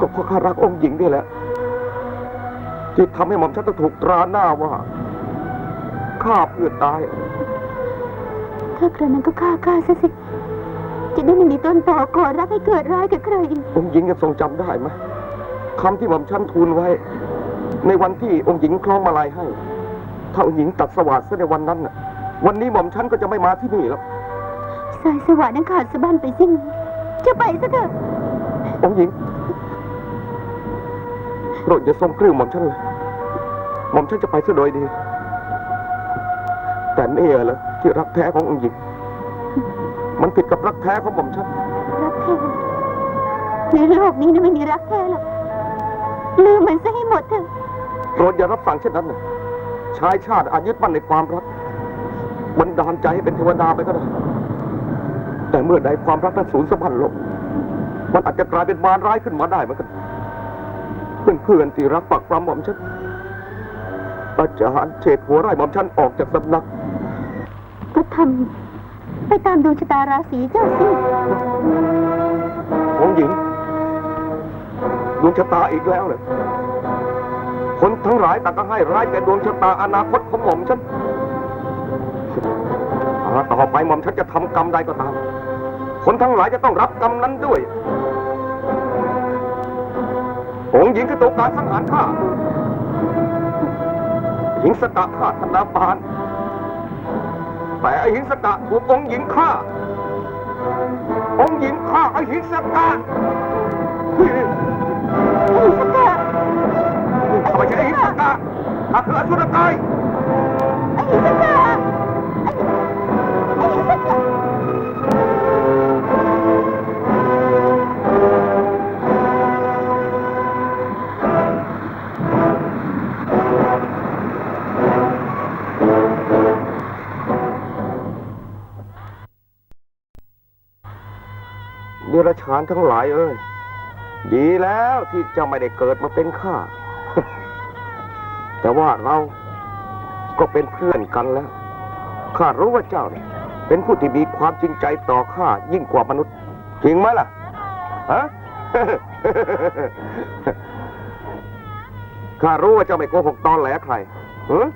ก็เพราะข้ารักองค์หญิงนี่แหละ ที่ทำให้หม่อมฉันต้องถูกตราหน้าว่าข้าเพื่อตาย ถ้ากระนั้นก็ฆ่าข้าซะสิ จะได้ไม่มีต้นต่อก่อรักให้เกิดร้ายกับใครอีกองค์หญิงยังทรงจำได้ไหมคำที่หม่อมฉันทูลไว้ ในวันที่องค์หญิงคล้องมาลายให้ ถ้าองค์หญิงตัดสวัสดิ์ซะในวันนั้นน่ะ วันนี้หม่อมฉันก็จะไม่มาที่นี่แล้วสายสว่างนั้นขาดสะบั้นไปสิ้นจะไปซะเถอะ องค์หญิงโป รดอย่าทรงกลิ้วหม่อมฉันเลยหม่อมฉันจะไปซะโดยดี แต่เนี่ยเหรอที่รักแท้ขององค์หญิง มันผิดกับรักแท้ของหม่อมฉัน รักแท้ในโลกนี้นะไม่มีรักแท้หรอกลืมมันซะให้หมดเถอะโปรดอย่ารับฟังเช่นนั้นนะชายชาติอาจยึดมั่นในความรักบันดาลใจให้เป็นเทวดาไปก็ได้ แต่เมื่อใดความรักนั้นสูญสะบั้นลง มันอาจจะกลายเป็นมารร้ายขึ้นมาได้เหมือนกัน เพื่อนเพื่อนๆที่รักปักปรำหม่อมฉันอาจารย์เฉดหัวไร่หม่อมฉันออกจากสำนักก็ทำไปตามดวงชะตาราศีเจ้าสิองค์หญิงดวงชะตาอีกแล้วเลยคนทั้งหลายต่างก็ให้ร้ายแต่ดวงชะตาอนาคตของหม่อมฉันอาต่อไปหม่อมฉันจะทำกรรมใดก็ตาม คนทั้งหลายจะต้องรับกรรมนั้นด้วย องหญิงคือตัวการสังหารข้าหญิงสตะฆ่าธนาปานแต่ไอหญิงสตะถูกองหญิงฆ่า องหญิงฆ่าไอหญิงสตะเฮ้ยไอ้สกาข้าไม่ใช่ไอหญิงสตะข้าคืออสุรกายไอ้สกา เดรัจฉานทั้งหลายเอ้ย ดีแล้วที่เจ้าไม่ได้เกิดมาเป็นข้า แต่ว่าเราก็เป็นเพื่อนกันแล้ว ข้ารู้ว่าเจ้าเนี่ยเป็นผู้ที่มีความจริงใจต่อข้ายิ่งกว่ามนุษย์ จริงไหมล่ะ ฮะ ข้ารู้ว่าเจ้าไม่โกหกตอนแหลใครฮะ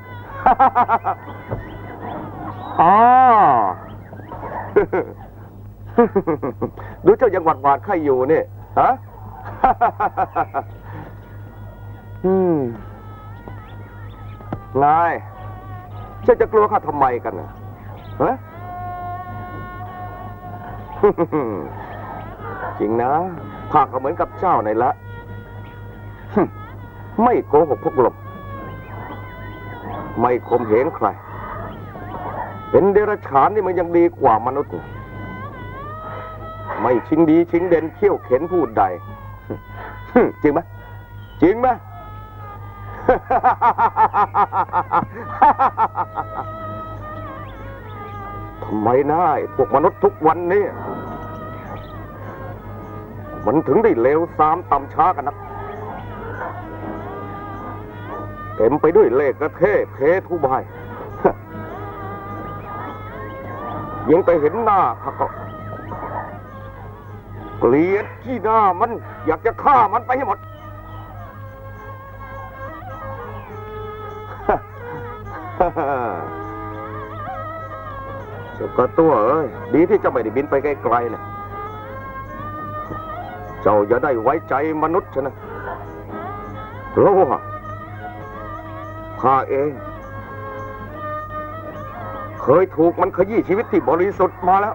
อ๋อ ดูเจ้ายังหวาดหวาดไข่อยู่เนี่ยฮะอืมนายเจ้าจะกลัวข้าทำไมกันนะฮะจริงนะข้าก็เหมือนกับเจ้าในละไม่โกหกพกลม ไม่ข่มเหงใคร เป็นเดรัจฉานนี่มันยังดีกว่ามนุษย์ ไม่ชิงดีชิงเด่นเขี้ยวเข็นพูดใดจริงไหมจริงไหมทำไมนะไอ้พวกมนุษย์ทุกวันนี้มันถึงได้เลวทรามต่ำช้ากันนักเต็มไปด้วยเลขกระเทเพทุบายยังไปเห็นหน้าข้าก็ เกลียดที่หน้ามัน อยากจะฆ่ามันไปให้หมด เจ้ากระตัวเอ้ยดีที่เจ้าไม่ได้บินไปไกลๆนะเจ้าอย่าได้ไว้ใจมนุษย์ชนะเพราะว่าข้าเอง เคยถูกมันขยี้ชีวิตที่บริสุทธิ์มาแล้ว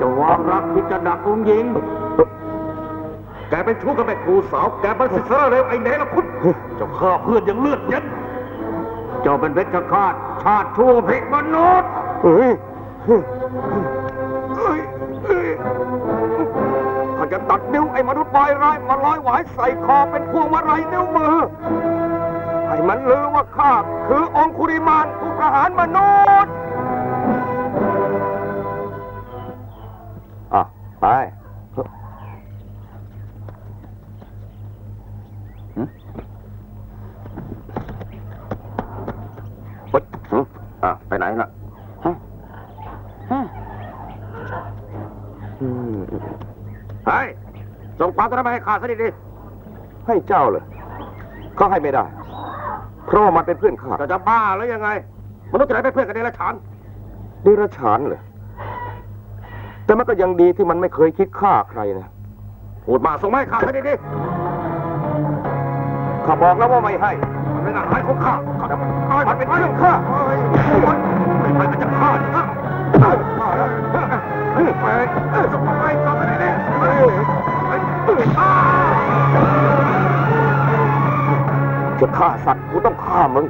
จะวางรักที่จะดักองค์หญิง แกเป็นชู้กับแม่ครูสาว แกเป็นสิทธิ์เร็วไอ้เนรคุณ เจ้าฆ่าเพื่อนย่างเลือดเย็น เจ้าเป็นเพชฌฆาตชาติชั่วผิดมนุษย์เฮ้ยเฮ้ยเฮ้ยเฮ้ยข้าจะตัดนิ้วไอ้มนุษย์ปลายร้ายมาร้อยหวายใส่คอเป็นพวงมาลัยนิ้วมือให้มันลือว่าข้าคือองคุริมานผู้ประหารมนุษย์ ไปหึเฮ้ยหึอะไปไหนล่ะฮะฮะอืมเฮ้ยส่งความกระมาให้ข้าซะดีๆให้เจ้าเลยก็ให้ไม่ได้ เพราะว่ามันเป็นเพื่อนข้าจะจะบ้าหรือยังไง มนุษย์จะไหนเป็นเพื่อนกันเดรัจฉานดิรฉานเลย แต่มันก็ยังดีที่มันไม่เคยคิดฆ่าใครนะพูดมาส่งมาให้ข้าให้ดีข้าบอกแล้วว่าไม่ให้ มันเป็นอาหารของข้าข้าจะมันเป็นเรื่องข้าไม่ไปมันจะฆ่าข้าฆ่าแล้วไปส่งมาให้ข้าให้ดีๆอ้าจะฆ่าสัตว์กูต้องฆ่ามึง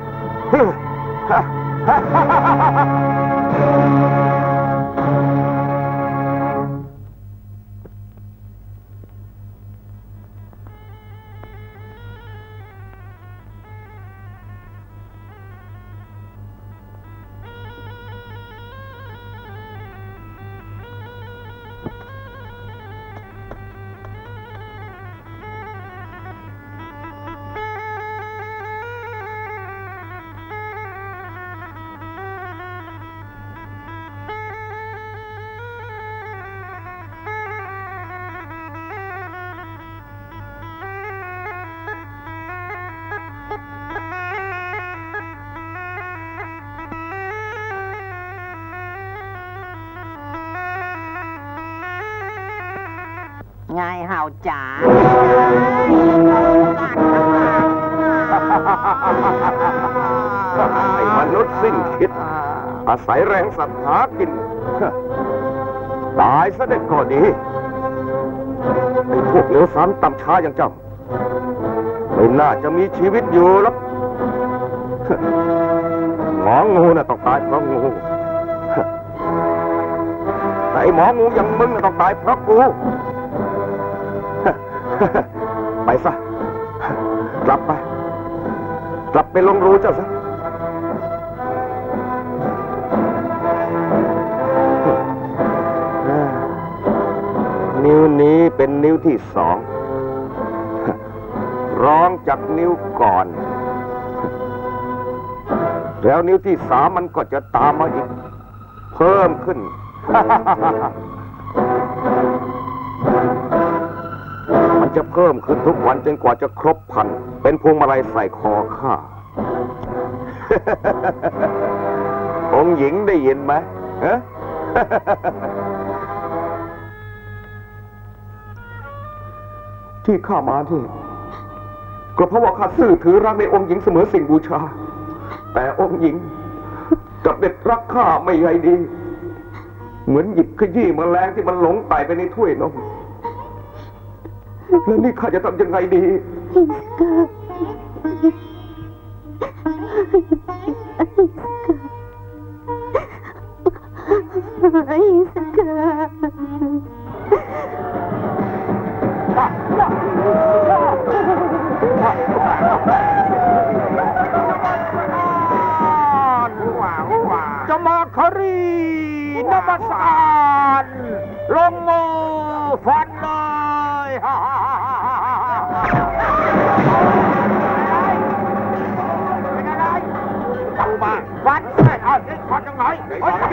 ไงเห่าจ๋าไอ้มนุษย์สิ้นคิด อาศัยแรงสัตว์หากิน ตายซะได้ก็ดีไอ้พวกเหลวสามต่ำช้าอย่างเจ้า ไม่น่าจะมีชีวิตอยู่หรอกหมองูน่ะต้องตายเพราะงูแต่ไอ้หมองูอย่างมึงน่ะต้องตายเพราะกู ไปซะ กลับไป กลับไปลงรู้เจ้าซะนิ้วนี้เป็นนิ้วที่สอง ร้องจากนิ้วก่อน แล้วนิ้วที่สามมันก็จะตามมาอีก เพิ่มขึ้น จะเพิ่มขึ้นทุกวันจนกว่าจะครบพัน เป็นพวงมาลัยใส่คอข้า องหญิงได้ยินไหมฮะที่ข้ามาที่ก็เพราะว่าข้าซื่อถือรักในองค์หญิงเสมอสิ่งบูชา แต่องค์หญิงกับเด็ดรักข้าไม่ใยดี เหมือนหยิบขยี้มแมลงที่มันหลงไต่ไปในถ้วยนม แล้วนี่ข้าจะทำยังไงดีไอ้สกาจะมาคารีนมัสการ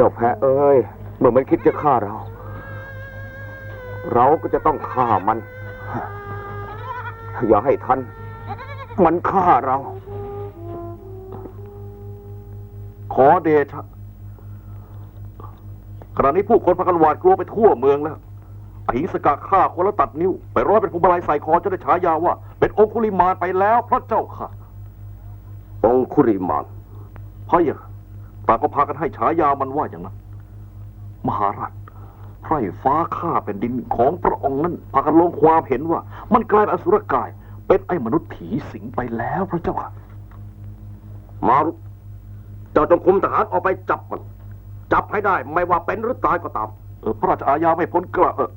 จ้าแพะเอ้ย เมื่อมันคิดจะฆ่าเรา เราก็จะต้องฆ่ามัน อย่าให้ทัน มันฆ่าเรา ขอเดชะขณะนี้ผู้คนพากันหวาดกลัวไปทั่วเมืองแล้วอหิสกะฆ่าคนแล้วตัดนิ้ว ไปร้อยเป็นภูมิลายใส่คอจะได้ฉายาว่า เป็นองคุลิมานไปแล้วพระเจ้าค่ะ องคุริมานพระเยะ ต่างก็พากันให้ฉายามันว่าอย่างนั้น มหาราชไพร่ฟ้าข้าเป็นดินของพระองค์นั้นพากันลงความเห็นว่า มันกลายเป็นอสุรกาย เป็นไอ้มนุษย์ผีสิงไปแล้วพระเจ้าค่ะ มารุเจ้าจงคุมทหารออกไปจับมัน จับให้ได้ไม่ว่าเป็นหรือตายก็ตามเออพระราชอาญาไม่พ้นกระเออ